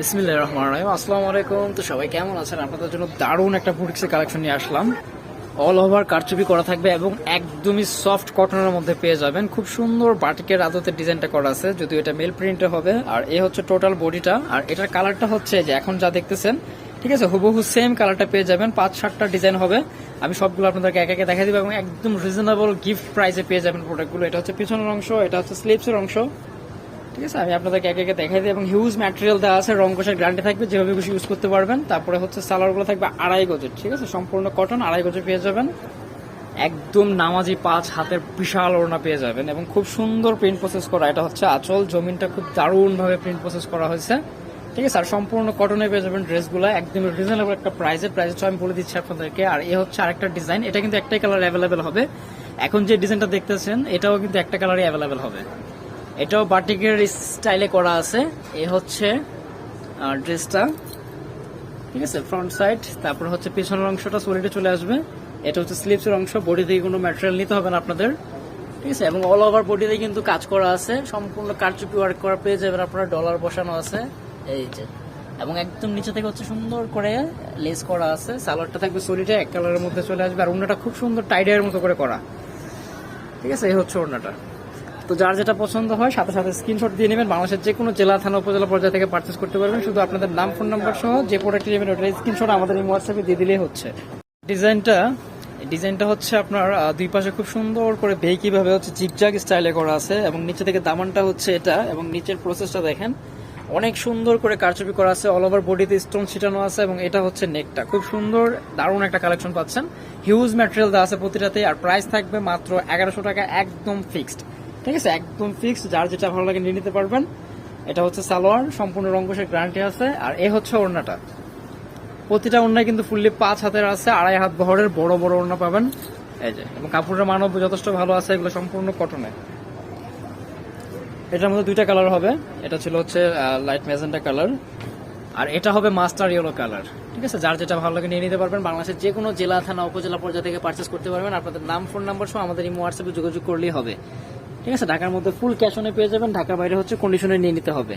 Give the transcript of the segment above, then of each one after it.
বিসমিল্লাহ রহমান রহিম। আসসালামু আলাইকুম। তো সবাই কেমন আছেন? আপনাদের জন্য দারুণ একটা বুটিক্সের কালেকশন নিয়ে আসলাম। অল ওভার কারচুপি করা থাকবে এবং একদমই সফট কটনের মধ্যে পেয়ে যাবেন। খুব সুন্দর বাটিকের আদতে ডিজাইনটা করা আছে, যদিও এটা মেল প্রিন্টে হবে। আর এ হচ্ছে টোটাল বডিটা আর এটার কালারটা হচ্ছে যে, এখন যা দেখতেছেন, ঠিক আছে? হুবহু সেম কালারটা পেয়ে যাবেন। পাঁচ, সাতটা ডিজাইন হবে। আমি সবগুলো আপনাদেরকে একে একে দেখা দিব এবং একদম রিজনেবল গিফট প্রাইসে পেয়ে যাবেন প্রোডাক্টগুলো এটা হচ্ছে পিছনের অংশ, এটা হচ্ছে স্লিপসের অংশ। ঠিক আছে? আমি আপনাদেরকে একে একে দেখাই দিই এবং হিউজ ম্যাটেরিয়াল দেওয়া আছে রং কষার গ্যারান্টি থাকবে, যেভাবে খুশি ইউজ করতে পারবেন। তারপরে হচ্ছে সালোয়ারগুলো থাকবে আড়াই গজের, ঠিক আছে? সম্পূর্ণ কটন আড়াই গজে পেয়ে যাবেন। একদম নামাজি পাঁচ হাতের বিশাল ওড়না পেয়ে যাবেন এবং খুব সুন্দর প্রিন্ট প্রসেস করা। এটা হচ্ছে আচল, জমিনটা খুব দারুণভাবে প্রিন্ট প্রসেস করা হয়েছে। ঠিক আছে? আর সম্পূর্ণ কটনে পেয়ে যাবেন ড্রেসগুলো একদম রিজনেবল একটা প্রাইসে প্রাইস আমি বলে দিচ্ছি আপনাদেরকে। আর এ হচ্ছে আরেকটা ডিজাইন এটা কিন্তু একটাই কালার অ্যাভেলেবেল হবে। এখন যে ডিজাইনটা দেখতেছেন, এটাও কিন্তু একটা কালারই অ্যাভেলেবেল হবে। এটাও বাটিকের স্টাইলে করা আছে। এ হচ্ছে ড্রেসটা। ঠিক আছে? ফ্রন্ট সাইড তারপর হচ্ছে পিছনের অংশটা সলিডে চলে আসবে। এটা হচ্ছে স্লিপসের অংশ বডি থেকে কোনো ম্যাটেরিয়াল নিতে হবে না আপনাদের। ঠিক আছে? এবং অল ওভার বডিতে কিন্তু কাজ করা আছে। সম্পূর্ণ কারচুপি ওয়ার্ক করা পেয়ে যাবেন আপনারা ডলার বসানো আছে। এই যে। এবং একদম নিচে থেকে হচ্ছে সুন্দর করে লেস করা আছে। সালোয়ারটা থাকবে সলিডে এক কালারের মধ্যে চলে আসবে। আর ওড়নাটা খুব সুন্দর টাইডের মতো করে করা। ঠিক আছে? এই হচ্ছে ওড়নাটা। তো যার যেটা পছন্দ হয়, সাথে সাথে স্ক্রিনশট দিয়ে নেবেন। বাংলাদেশের যে কোনো জেলা, থানা, উপজেলা পর্যায়ে থেকে পার্চেস করতে পারবেন। শুধু আপনাদের নাম ফোন নাম্বার সহ যে প্রোডাক্টটি নেবেন ওটার স্ক্রিনশট আমাদের এই হোয়াটসঅ্যাপে দিয়ে দিলেই হচ্ছে। ডিজাইনটা ডিজাইনটা হচ্ছে আপনার দুই পাশে খুব সুন্দর করে বেইকি ভাবে হচ্ছে জিগজাগ স্টাইলে করা আছে এবং নিচে থেকে দামানটা হচ্ছে এটা এবং নিচের প্রসেসটা দেখেন, অনেক সুন্দর করে কারচুপি করা আছে। অল ওভার বডিতে স্টোন ছিটানো আছে এবং এটা হচ্ছে নেকটা খুব সুন্দর, দারুণ একটা কালেকশন পাচ্ছেন। হিউজ ম্যাটেরিয়াল দেওয়া আছে প্রতিটাতে আর প্রাইস থাকবে মাত্র এগারোশো টাকা, একদম ফিক্সড ঠিক আছে, একদম ফিক্সড যার যেটা ভালো লাগে নিয়ে নিতে পারবেন। এটা হচ্ছে সালোয়ার, সম্পূর্ণ রঙ্গসের গ্যারান্টি আছে, আর এ হচ্ছে ওড়নাটা। প্রতিটা ওড়নায় কিন্তু ফুললি পাঁচ হাতের আছে, আড়াই হাত বহরের বড় বড় ওড়না পাবেন। এই যে, এবং কাপড়ের মানব যথেষ্ট ভালো আছে, এগুলো সম্পূর্ণ কটনে এটার মধ্যে দুইটা কালার হবে, এটা ছিল হচ্ছে লাইট ম্যাজেন্টা কালার আর এটা হবে মাস্টার ইয়েলো কালার ঠিক আছে, যার যেটা ভালো লাগে নিয়ে নিতে পারবেন। বাংলাদেশের যে কোনো জেলা, থানা, উপজেলা পর্যায়ে থেকে পারচেস করতে পারবেন। আপনাদের নাম ফোন নাম্বার সহ আমাদের এই হোয়াটসঅ্যাপে যোগাযোগ করলেই হবে। ঠিক আছে? ঢাকার মধ্যে ফুল ক্যাশ অনে পেয়ে যাবেন। ঢাকার বাইরে হচ্ছে কন্ডিশনে নিয়ে নিতে হবে।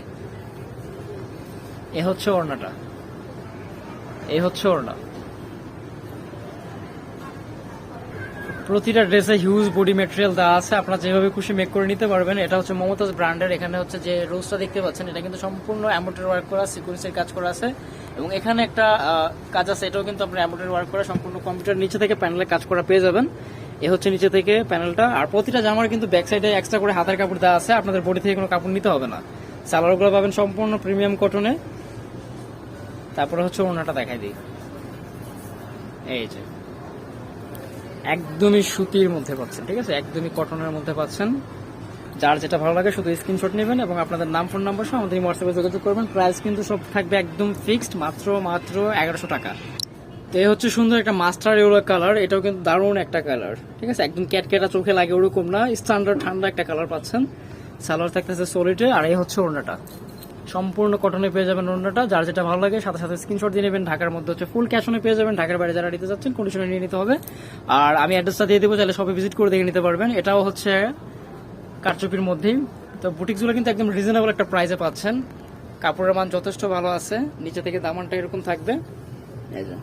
এ হচ্ছে ওড়নাটা। এই হচ্ছে ওড়না। প্রতিটা ড্রেসে হিউজ বডি মেটেরিয়াল দেওয়া আছে। আপনারা যেভাবে খুশি মেক করে নিতে পারবেন। এটা হচ্ছে মমতাজ ব্র্যান্ডের। এখানে হচ্ছে যে রোজটা দেখতে পাচ্ছেন, এটা কিন্তু সম্পূর্ণ অ্যাম্বোটারি ওয়ার্ক করা সিকুয়েন্সের কাজ করা আছে। এবং এখানে একটা কাজ আছে। এটাও কিন্তু আপনার অ্যাম্বোটারি ওয়ার্ক করা, সম্পূর্ণ কম্পিউটার নিচে থেকে প্যানেলে কাজ করা পেয়ে যাবেন। এ হচ্ছে নিচে থেকে প্যানেলটা। আর প্রতিটা জামার কিন্তু ব্যাক সাইডে এক্সট্রা করে হাতের কাপড় দেওয়া আছে। আপনাদের বডি থেকে কোনো কাপড় নিতে হবে না। সালোয়ারগুলো পাবেন সম্পূর্ণ প্রিমিয়াম কটনে তারপরে হচ্ছে ওড়নাটা দেখাই দিই। এই যে। একদমই সুতির মধ্যে পাচ্ছেন, ঠিক আছে? একদমই কটনের মধ্যে পাচ্ছেন। যার যেটা ভালো লাগে শুধু স্ক্রিনশট নেবেন এবং আপনাদের নাম ফোন নাম্বার সহ আমাদের হোয়াটসঅ্যাপে যোগাযোগ করবেন। প্রাইস কিন্তু সব থাকবে একদম ফিক্সড মাত্র মাত্র এগারোশো টাকা। তো এই হচ্ছে সুন্দর একটা মাস্টার ইউরো কালার, এটাও কিন্তু দারুণ একটা কালার, ঠিক আছে? একদম ক্যাটকেটা চোখে লাগে ওরকম না স্ট্যান্ডার্ড ঠান্ডা একটা কালার পাচ্ছেন। সালোয়ার থাকতেছে সলিডে আর এই হচ্ছে ওড়নাটা। সম্পূর্ণ কটনে পেয়ে যাবেন ওড়নাটা, যার যেটা ভালো লাগে, সাথে সাথে স্ক্রিনশট দিয়ে নেবেন, ঢাকার মধ্যে হচ্ছে ফুল ক্যাশ অনে পেয়ে যাবেন, ঢাকার বাইরে যারা নিতে যাচ্ছেন কন্ডিশনে নিয়ে নিতে হবে। আর আমি অ্যাড্রেসটা দিয়ে দেবো, তাহলে সবাই ভিজিট করে দেখে নিতে পারবেন। এটাও হচ্ছে কারচুপির মধ্যেই। তো বুটিক্সগুলো কিন্তু একদম রিজনেবল একটা প্রাইসে পাচ্ছেন। কাপড়ের মান যথেষ্ট ভালো আছে, নিচে থেকে দামানটা এরকম থাকবে। এই যে।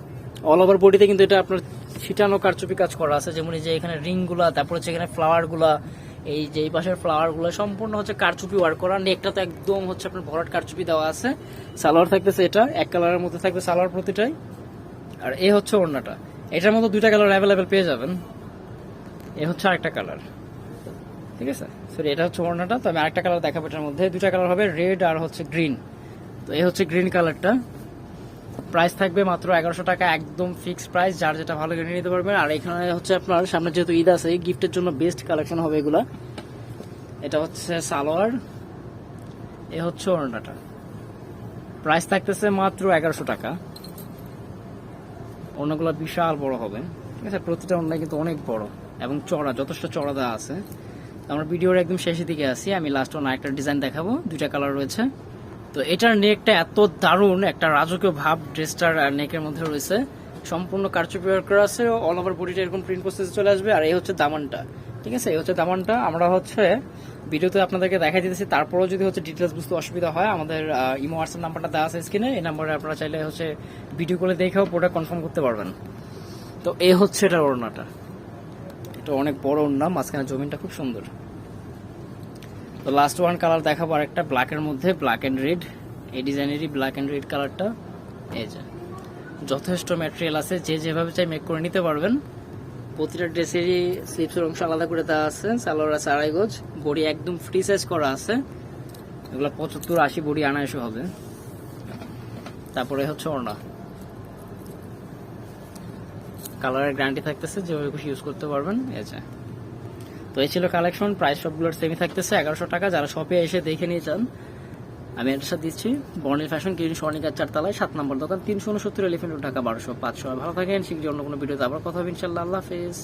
অল ওভার বডিতে কিন্তু এটা আপনার ছিটানো কারচুপি কাজ করা আছে। যেমন এই যে এখানে রিংগুলা, তারপর হচ্ছে এখানে ফ্লাওয়ারগুলা এই যে এই পাশের ফ্লাওয়ারগুলো সম্পূর্ণ হচ্ছে কারচুপি ওয়ার্ক করা। নেকটা তো একদম হচ্ছে আপনার ভরাট কারচুপি দেওয়া আছে। সালোয়ার থাকতেছে এটা, এক কালারের মধ্যে থাকবে সালোয়ার প্রতিটাই। আর এ হচ্ছে ওড়নাটা। এটার মধ্যে দুইটা কালার অ্যাভেলেবেল পেয়ে যাবেন। এ হচ্ছে আরেকটা কালার ঠিক আছে? সরি এটা হচ্ছে ওড়নাটা। তো আমি আরেকটা কালার দেখাবো এটার মধ্যে। দুইটা কালার হবে রেড আর হচ্ছে গ্রিন তো এই হচ্ছে গ্রিন কালারটা প্রাইস থাকবে মাত্র এগারোশো টাকা, একদম ফিক্স প্রাইস যার যেটা ভালো কিনে নিতে পারবেন। আর এখানে হচ্ছে আপনার, সামনে যেহেতু ঈদ আছে গিফটের জন্য বেস্ট কালেকশন হবে এগুলা। এটা হচ্ছে সালোয়ার, এ হচ্ছে ওড়নাটা। প্রাইস থাকতেছে মাত্র এগারোশো টাকা। অন্যগুলো বিশাল বড় হবে। ঠিক আছে, প্রতিটা অন্য কিন্তু অনেক বড় এবং চড়া, যথেষ্ট চড়া দেওয়া আছে। আমরা ভিডিওর একদম শেষের দিকে আছি। আমি লাস্ট ওনা একটা ডিজাইন দেখাবো। দুইটা কালার রয়েছে। তো এটার নেকটা এত দারুণ একটা রাজকীয় ভাব ড্রেসটার নেকের মধ্যে রয়েছে। সম্পূর্ণ কারচুপি ওয়ার্ক করা আছে অল ওভার বডিটা এরকম প্রিন্ট প্রসেসে চলে আসবে। আর এই হচ্ছে দামানটা, ঠিক আছে? এই হচ্ছে দামানটা। আমরা হচ্ছে ভিডিওতে আপনাদেরকে দেখা দিতেছি, তারপরেও যদি হচ্ছে ডিটেলস বুঝতে অসুবিধা হয়, আমাদের ইমো হোয়াটসঅ্যাপ নাম্বারটা দেওয়া আছে স্ক্রিনে এই নাম্বারে আপনারা চাইলে হচ্ছে ভিডিও করে দেখেও প্রোডাক্ট কনফার্ম করতে পারবেন। তো এ হচ্ছে এটা ওড়নাটা। এটা অনেক বড় ওড়না, মাঝখানে জমিনটা খুব সুন্দর। তো লাস্ট ওয়ান কালার দেখাবো আরেকটা ব্ল্যাকের মধ্যে ব্ল্যাক অ্যান্ড রেড এই ডিজাইনেরই ব্ল্যাক অ্যান্ড রেড কালারটা এই যে, যথেষ্ট ম্যাটেরিয়াল আছে, যে যেভাবে চাই মেক করে নিতে পারবেন। প্রতিটা ড্রেসেরই স্লিপসের অংশ আলাদা করে দেওয়া আছে, সালোয়ার আছে আড়াই গজ। বডি একদম ফ্রি সাইজ করা আছে। এগুলো পঁচাত্তর আশি বডি আনাইশো হবে। তারপরে হচ্ছে ওড়না। কালারের গ্যারান্টি থাকতেছে, যেভাবে খুশি ইউজ করতে পারবেন। এই তো এই ছিল কালেকশন প্রাইস সবগুলোর সেমি থাকতেছে, এগারোশো টাকা। যারা শপে এসে দেখে নিয়ে চান আমি অ্যাড্রেসটা দিচ্ছি। বর্ণের ফ্যাশন গ্রিন স্বর্ণিকার চারতলায়, সাত নম্বর দোকান, তিনশো উনসত্তর এলিফেন্ট টাকা বারোশো পাঁচশো। ভালো থাকেন শীঘ্রই অন্য কোনো ভিডিওতে আবার কথা হবে ইনশাল্লাহ আল্লাহ হাফেজ।